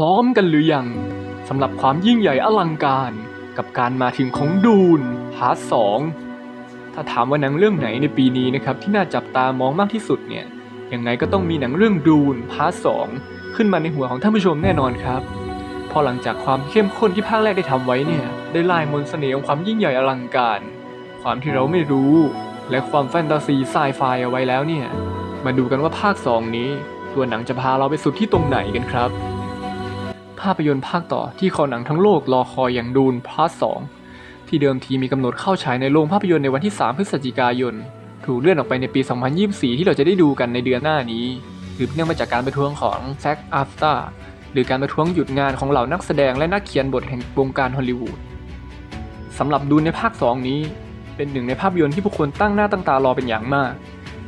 พร้อมกันหรือยังสำหรับความยิ่งใหญ่อลังการกับการมาถึงของดูนพาร์ทสองถ้าถามว่าหนังเรื่องไหนในปีนี้นะครับที่น่าจับตามองมากที่สุดเนี่ยยังไงก็ต้องมีหนังเรื่องดูนพาร์ทสองขึ้นมาในหัวของท่านผู้ชมแน่นอนครับพอหลังจากความเข้มข้นที่ภาคแรกได้ทำไว้เนี่ยได้ลายมนต์เสน่ห์ของความยิ่งใหญ่อลังการ ความที่เราไม่รู้ และความแฟนตาซีไซไฟเอาไว้แล้วเนี่ยมาดูกันว่าภาค 2 นี้ ตัวหนังจะพาเราไปสุดที่ตรงไหนกันครับาพยนตร์ภาคต่อที่คอหนังทั้งโลกรอคอยอย่างดูนพาร์ทสองที่เดิมทีมีกำหนดเข้าฉายในโรงภาพยนตร์ในวันที่ 3 พฤศจิกายน ถูกเลื่อนออกไปในปี 2024 ที่เราจะได้ดูกันในเดือนหน้านี้สืบเนื่องมาจากการประท้วงของแซ c อัฟตาหรือการประท้วงหยุดงานของเหล่านักแสดงและนักเขียนบทแห่งวงการฮอลลีวูดสำหรับดูนในภาค 2 นี้ เป็นหนึ่งในภาพยนตร์ที่ผู้คนตั้งหน้าตั้งตารอเป็นอย่างมาก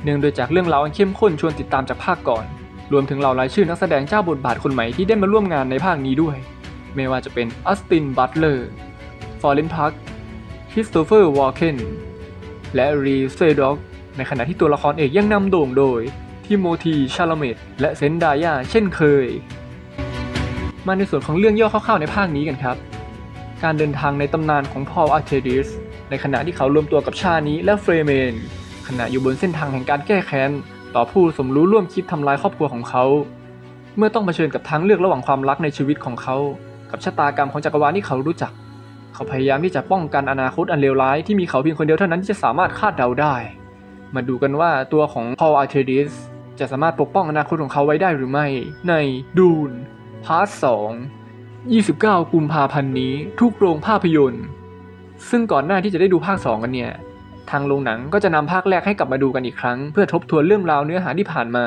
เนื่องโดยจากเรื่องราวอันเข้มข้นชวนติดตามจากภาคก่อน รวมถึงเหล่ารายชื่อนักแสดงเจ้าบทบาทคนใหม่ที่ได้มาร่วมงานในภาคนี้ด้วย ไม่ว่าจะเป็นออสติน บัตเลอร์ ฟอร์เรนพักคริสโตเฟอร์ วอลเคน และรีเซด็อก ในขณะที่ตัวละครเอกยังนำโด่งโดยทิโมธี ชาลเมตและเซนดายาเช่นเคย มาในส่วนของเรื่องย่อคร่าวๆในภาคนี้กันครับ การเดินทางในตำนานของพอลอาร์เทดิสในขณะที่เขารวมตัวกับชานี้และเฟรเมนขณะอยู่บนเส้นทางแห่งการแก้แค้น ต่อผู้สมรู้ร่วมคิดทำลายครอบครัวของเขา เมื่อต้องเผชิญกับทางเลือกระหว่างความรักในชีวิตของเขา กับชะตากรรมของจักรวาลที่เขารู้จัก เขาพยายามที่จะป้องกันอนาคตอันเลวร้ายที่มีเขาเพียงคนเดียวเท่านั้นที่จะสามารถคาดเดาได้ มาดูกันว่าตัวของพอลอาร์เทดิสจะสามารถปกป้องอนาคตของเขาไว้ได้หรือไม่ ในดูนพาร์ทสอง29 กุมภาพันธ์นี้ทุกโรงภาพยนตร์ ซึ่งก่อนหน้าที่จะได้ดูภาค 2 กันเนี่ย ทางโรงหนังก็จะนำภาคแรกให้กลับมาดูกันอีกครั้ง เพื่อทบทวนเรื่องราวเนื้อหาที่ผ่านมา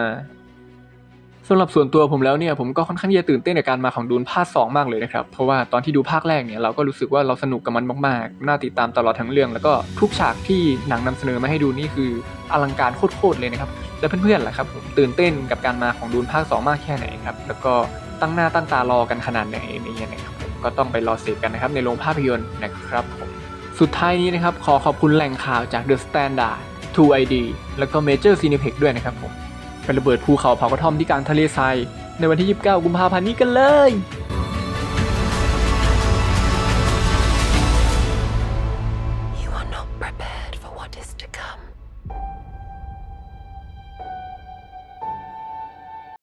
สำหรับส่วนตัวผมแล้วเนี่ยผมก็ค่อนข้างจะตื่นเต้นในการมาของดูนภาค2มากเลยนะครับ เพราะว่าตอนที่ดูภาคแรกเนี่ยเราก็รู้สึกว่าเราสนุกกับมันมากๆ น่าติดตามตลอดทั้งเรื่อง แล้วก็ทุกฉากที่หนังนำเสนอมาให้ดูนี่คืออลังการโคตรๆเลยนะครับ และเพื่อนๆล่ะครับผมตื่นเต้นกับการมาของดูนภาค 2 มากแค่ไหนครับแล้วก็ตั้งหน้าตั้งตารอกันขนาดไหนนี่นะครับผมก็ต้องไปรอเสพกันนะครับในโรงภาพยนตร์นะครับผม สุดท้ายนี้นะครับ ขอขอบคุณแหล่งข่าวจาก The Standard 2ID แล้วก็ Major Cineplex ด้วยนะครับผมไประเบิดภูเขาเผากระท่อมที่กลางทะเลทรายในวันที่ 29 กุมภาพันธ์นี้กันเลย